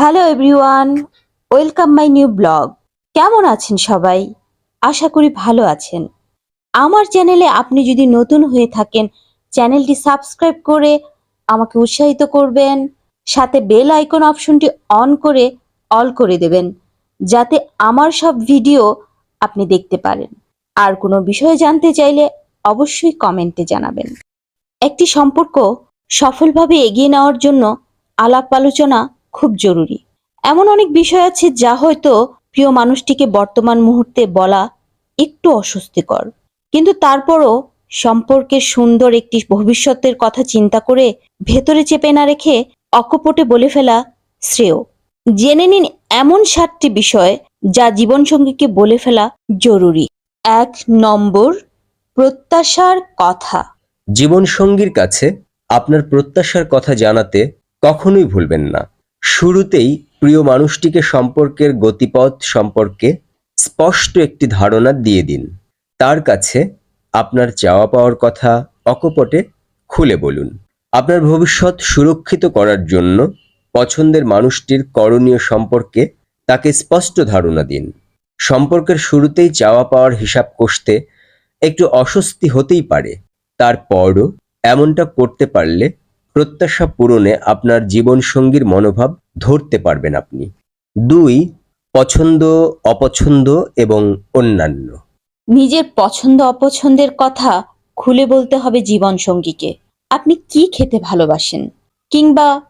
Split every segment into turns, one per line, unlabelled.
Hello everyone, welcome my new blog. কেমন আছেন সবাই? আশা করি ভালো আছেন। আমার চ্যানেলে আপনি যদি নতুন হয়ে থাকেন, চ্যানেলটি সাবস্ক্রাইব করে আমাকে উৎসাহিত করবেন, সাথে বেল আইকন অপশনটি অন করে অল করে দেবেন, যাতে আমার সব ভিডিও আপনি দেখতে পারেন। আর কোনো বিষয়ে জানতে চাইলে অবশ্যই কমেন্টে জানাবেন। একটি সম্পর্ক সফলভাবে এগিয়ে নেওয়ার জন্য আলাপ আলোচনা খুব জরুরি। এমন অনেক বিষয় আছে যা হয়তো প্রিয় মানুষটিকে বর্তমান মুহূর্তে বলা একটু অস্বস্তিকর। কিন্তু তারপরও সম্পর্কের সুন্দর একটি ভবিষ্যতের কথা চিন্তা করে ভেতরে চেপে না রেখে অকপটে বলে ফেলা শ্রেয়। জেনে নিন এমন সাতটি বিষয় যা জীবনসঙ্গীকে বলে ফেলা জরুরি। এক নম্বর, প্রত্যাশার কথা।
জীবনসঙ্গীর কাছে আপনার প্রত্যাশার কথা জানাতে কখনোই ভুলবেন না। শুরুতেই প্রিয় মানুষটিকে সম্পর্কের গতিপথ সম্পর্কে স্পষ্ট একটি ধারণা দিয়ে দিন। তার কাছে আপনার চাওয়া পাওয়ার কথা অকপটে খুলে বলুন। আপনার ভবিষ্যৎ সুরক্ষিত করার জন্য পছন্দের মানুষটির করণীয় সম্পর্কে তাকে স্পষ্ট ধারণা দিন। সম্পর্কের শুরুতেই চাওয়া পাওয়ার হিসাব কষতে একটু অস্বস্তি হতেই পারে। তারপরও এমনটা করতে পারলে প্রত্যাশা পূরণে আপনার জীবনসঙ্গীর মনোভাব ধরতে পারবেন আপনি। দুই পছন্দ অপছন্দ এবং অন্যান্য।
নিজের পছন্দ অপছন্দের কথা খুলে বলতে হবে জীবনসঙ্গীকে। আপনি কি খেতে ভালোবাসেন? কিংবা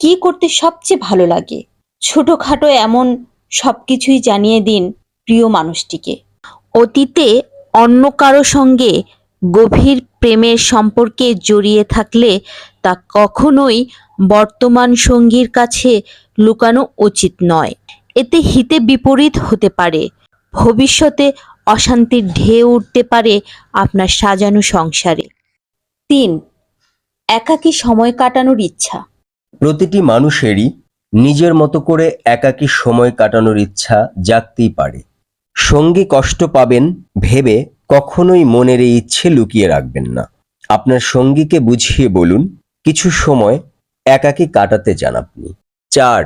কি করতে সবচেয়ে ভালো লাগে? ছোটখাটো এমন সবকিছুই জানিয়ে দিন প্রিয় মানুষটিকে। অতীতে অন্য কারও সঙ্গে গভীর প্রেমের সম্পর্কে জড়িয়ে থাকলে তা কখনোই বর্তমান সঙ্গীর কাছে লুকানো উচিত নয়। এতে হিতে বিপরীত হতে পারে। ভবিষ্যতে অশান্তির ঢেউ উঠতে পারে আপনার সাজানো সংসারে। তিন, একাকী সময় কাটানোর ইচ্ছা।
প্রতিটি মানুষেরই নিজের মতো করে একাকী সময় কাটানোর ইচ্ছা জাগতেই পারে। সঙ্গী কষ্ট পাবেন ভেবে কখনোই মনের এই ইচ্ছে লুকিয়ে রাখবেন না। আপনার সঙ্গীকে বুঝিয়ে বলুন, কিছু সময় একাকী কাটাতে চান আপনি। চার,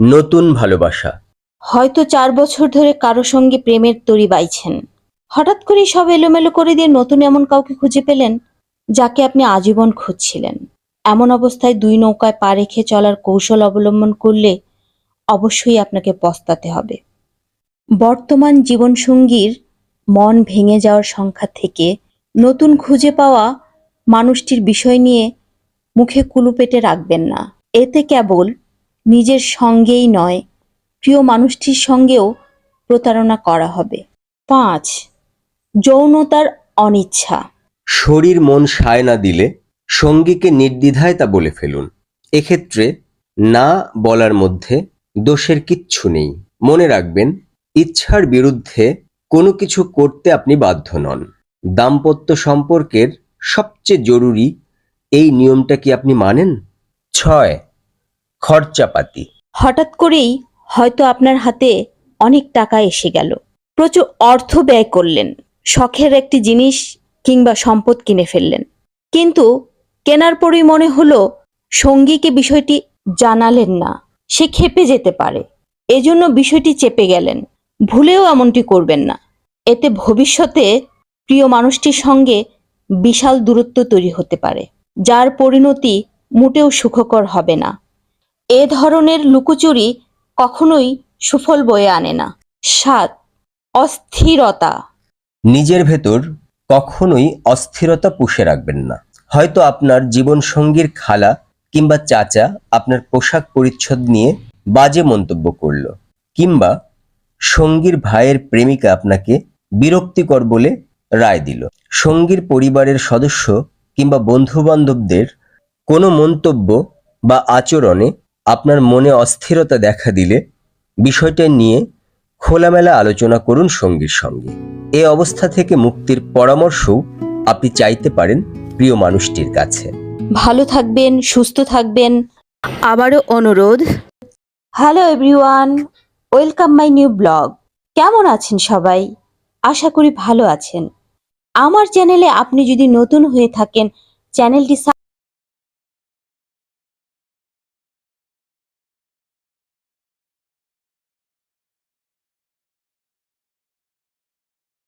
নতুন ভালোবাসা।
হয়তো চার বছর ধরে কারও সঙ্গে প্রেমের তরি বাইছেন। হঠাৎ করে সব এলোমেলো করে দিয়ে নতুন এমন কাউকে খুঁজে পেলেন, যাকে আপনি আজীবন খুঁজছিলেন। এমন অবস্থায় দুই নৌকায় পা রেখে চলার কৌশল অবলম্বন করলে অবশ্যই আপনাকে পস্তাতে হবে। বর্তমান জীবনসঙ্গীর মন ভেঙে যাওয়ার সংখ্যা থেকে নতুন খুঁজে পাওয়া মানুষটির বিষয় নিয়ে মুখে কুলুপেটে রাখবেন না। এতে কেবল নিজের সঙ্গেই নয়, প্রিয় মানুষটির সঙ্গেও প্রতারণা করা হবে। পাঁচ, যৌনতার অনিচ্ছা।
শরীর মন সায় না দিলে সঙ্গীকে নির্দ্বিধায় তা বলে ফেলুন। এক্ষেত্রে না বলার মধ্যে দোষের কিচ্ছু নেই। মনে রাখবেন, ইচ্ছার বিরুদ্ধে কোনো কিছু করতে আপনি বাধ্য নন। দাম্পত্য সম্পর্কের সবচেয়ে জরুরি এই নিয়মটা কি আপনি মানেন? ছয়, খরচাপাতি।
হঠাৎ করেই হয়তো আপনার হাতে অনেক টাকা এসে গেল। প্রচুর অর্থ ব্যয় করলেন, শখের একটি জিনিস কিংবা সম্পদ কিনে ফেললেন। কিন্তু কেনার পরেই মনে হলো, সঙ্গীকে বিষয়টি জানালেন না, সে খেপে যেতে পারে। এজন্য বিষয়টি চেপে গেলেন। ভুলেও এমনটি করবেন না। এতে ভবিষ্যতে প্রিয় মানুষটির সঙ্গে বিশাল দূরত্ব তৈরি হতে পারে, যার পরিণতি মোটেও সুখকর হবে না। এ ধরনের লুকোচুরি কখনোই সুফল বয়ে আনে না। সাত অস্থিরতা।
নিজের ভেতর কখনোই অস্থিরতা পুষে রাখবেন না। হয়তো আপনার জীবনসঙ্গীর খালা কিংবা চাচা আপনার পোশাক পরিচ্ছদ নিয়ে বাজে মন্তব্য করল, কিংবা সঙ্গীর ভাইয়ের প্রেমিকা আপনাকে বিরক্তিকর বলে রায় দিল। সঙ্গীর পরিবারের সদস্য কিংবা বন্ধু বান্ধবদের কোনো মন্তব্য বা আচরণে আপনার মনে অস্থিরতা দেখা দিলে বিষয়টা নিয়ে খোলামেলা আলোচনা করুন সঙ্গীর সঙ্গে। এই অবস্থা থেকে মুক্তির পরামর্শও আপনি চাইতে পারেন প্রিয় মানুষটির কাছে।
ভালো থাকবেন সুস্থ থাকবেন। আবারও অনুরোধ। Hello everyone welcome my new blog. কেমন আছেন সবাই? আশা করি ভালো আছেন। আমার চ্যানেলে আপনি যদি নতুন হয়ে থাকেন, চ্যানেলটি